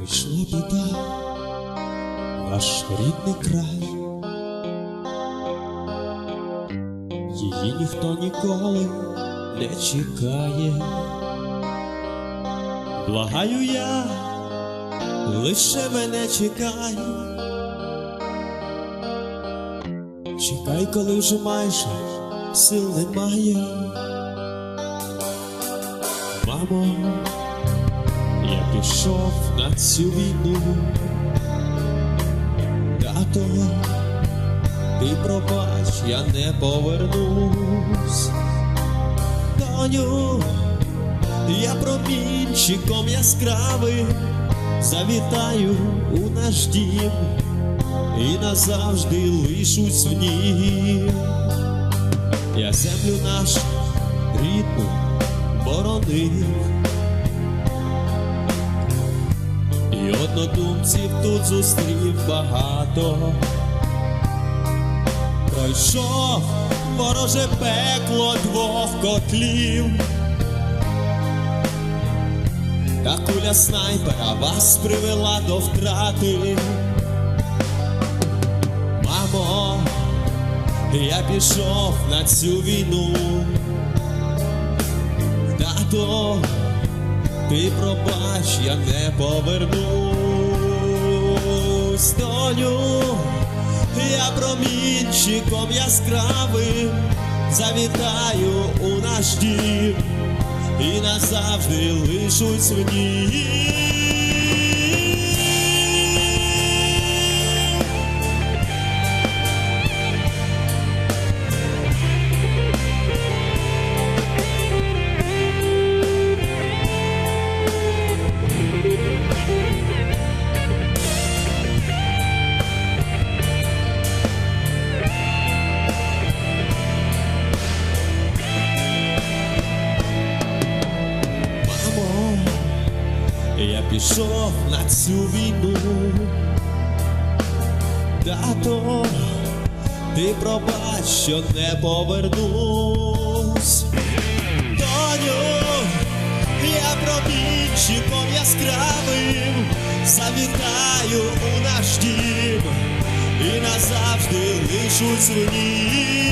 Прийшла біда, наш рідний край. Її ніхто ніколи не чекає. Благаю я, лише мене чекай. Чекай, коли вже майже сил немає. Мамо, я пішов на цю війну. Тато, ти пробач, я не повернусь. Доню, я промінчиком яскравим завітаю у наш дім і назавжди лишусь в нім. Я землю нашу рідну боронив. Однодумців тут зустрів багато. Пройшов вороже пекло двох котлів. Та куля снайпера вас привела до втрати. Мамо, я пішов на цю війну. Тато, ти пробач, я не повернусь, доню, я промінчиком яскравим завітаю у наш дім і назавжди лишусь в ній. Пішов на цю війну. Тато, ти пробач, що не повернусь. Доню, я промінчиком яскравим завітаю у наш дім і назавжди лишусь в ній.